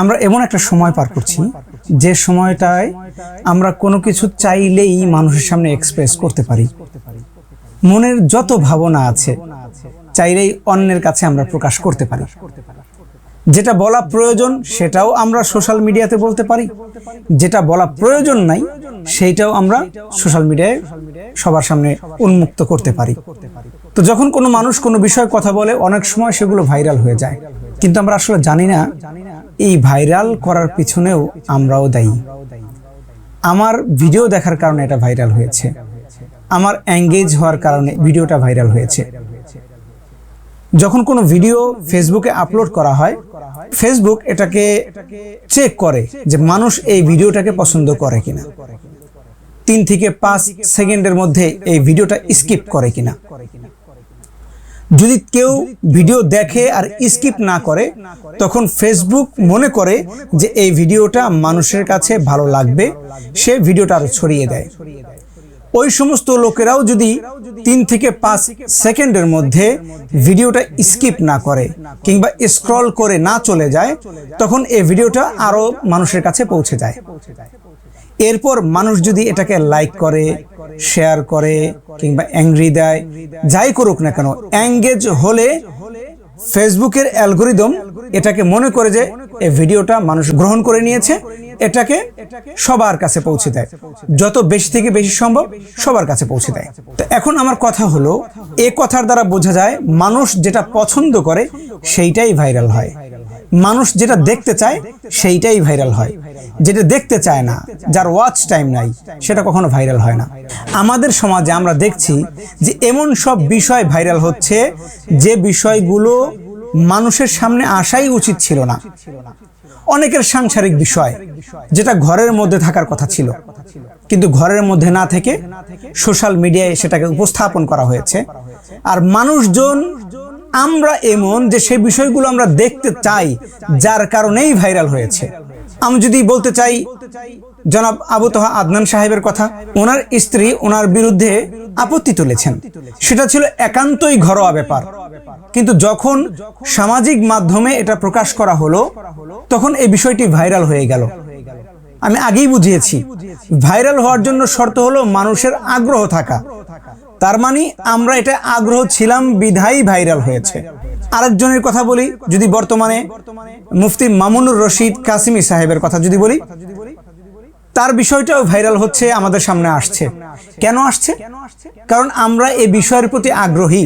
আমরা এমন একটা সময় পার করছি যে সময়টায় আমরা কোনো কিছু চাইলেই মানুষের সামনে এক্সপ্রেস করতে পারি। মনের যত ভাবনা আছে, চাইলেই অন্যের কাছে আমরা প্রকাশ করতে পারি। যেটা বলা প্রয়োজন, সেটাও আমরা সোশ্যাল মিডিয়াতে বলতে পারি। যেটা বলা প্রয়োজন নাই, সেইটাও আমরা সোশ্যাল মিডিয়ায় সবার সামনে উন্মুক্ত করতে পারি। তো যখন কোনো মানুষ কোনো বিষয়ে কথা বলে, অনেক সময় সেগুলো ভাইরাল হয়ে যায়। কিন্তু আমরা আসলে জানি না এই ভাইরাল করার পিছনেও আমরাও দায়ী। আমার ভিডিও দেখার কারণে এটা ভাইরাল হয়েছে। আমার এঙ্গেজ হওয়ার কারণে ভিডিওটা ভাইরাল হয়েছে। যখন কোনো ভিডিও ফেসবুকে আপলোড করা হয়, ফেসবুক এটাকে চেক করে যে মানুষ এই ভিডিওটাকে পছন্দ করে কিনা। তিন থেকে পাঁচ সেকেন্ডের মধ্যে এই ভিডিওটা স্কিপ করে কিনা। যদি কেউ ভিডিও দেখে আর স্কিপ না করে, তখন ফেসবুক মনে করে যে এই ভিডিওটা মানুষের কাছে ভালো লাগবে, সে ভিডিওটা আরও ছড়িয়ে দেয়। ওই সমস্ত লোকেরাও যদি তিন থেকে পাঁচ সেকেন্ডের মধ্যে ভিডিওটা স্কিপ না করে কিংবা স্ক্রল করে না চলে যায়, তখন এই ভিডিওটা আরও মানুষের কাছে পৌঁছে যায়। এরপর মানুষ যদি এটাকে লাইক করে শেয়ার করে, কিংবা অ্যাংরি দেয়, যাই করুক না কেন অ্যাঙ্গেজ হলে ফেসবুকের অ্যালগোরিদম এটাকে মনে করে যে এই ভিডিওটা মানুষ গ্রহণ করে নিয়েছে, এটাকে সবার কাছে পৌঁছে দেয়। যত বেশি থেকে বেশি সম্ভব সবার কাছে পৌঁছে দেয়। তো এখন আমার কথা হলো, এ কথার দ্বারা বোঝা যায়, মানুষ যেটা পছন্দ করে, সেইটাই ভাইরাল হয়। মানুষ যেটা দেখতে চায়, সেইটাই ভাইরাল হয়। যেটা দেখতে চায় না, যার ওয়াচ টাইম নাই, সেটা কখনো ভাইরাল হয় না। আমাদের সমাজে আমরা দেখছি যে এমন সব বিষয় ভাইরাল হচ্ছে যে বিষয়গুলো মানুষের সামনে আসাই উচিত ছিল না। অনেকের সাংসারিক বিষয়, যেটা ঘরের মধ্যে থাকার কথা ছিল। কিন্তু ঘরের মধ্যে না থেকে সোশ্যাল মিডিয়ায় সেটাকে উপস্থাপন করা হয়েছে। আর মানুষজন আমরা এমন যে সেই বিষয়গুলো আমরা দেখতে চাই, যার কারণেই ভাইরাল হয়েছে। আমি যদি বলতে চাই, জনাব আবু তোহা আদনান সাহেবের কথা, ওনার স্ত্রী ওনার বিরুদ্ধে আপত্তি তুলেছেন। সেটা ছিল একান্তই ঘরোয়া ব্যাপার। কিন্তু যখন সামাজিক মাধ্যমে এটা প্রকাশ করা হলো, তখন এই বিষয়টি ভাইরাল হয়ে গেল। আমি আগেই বুঝিয়েছি, ভাইরাল হওয়ার জন্য শর্ত হলো মানুষের আগ্রহ থাকা। তার মানে আমরা এটা আগ্রহ ছিলাম বিধাই ভাইরাল হয়েছে। আরেকজনের কথা বলি, যদি বর্তমানে মুফতি মামুনুর রশিদ কাসিমি সাহেবের কথা যদি বলি, তার বিষয়টাও ভাইরাল হচ্ছে, আমাদের সামনে আসছে। কেন আসছে? কারণ আমরা এ বিষয়ের প্রতি আগ্রহী।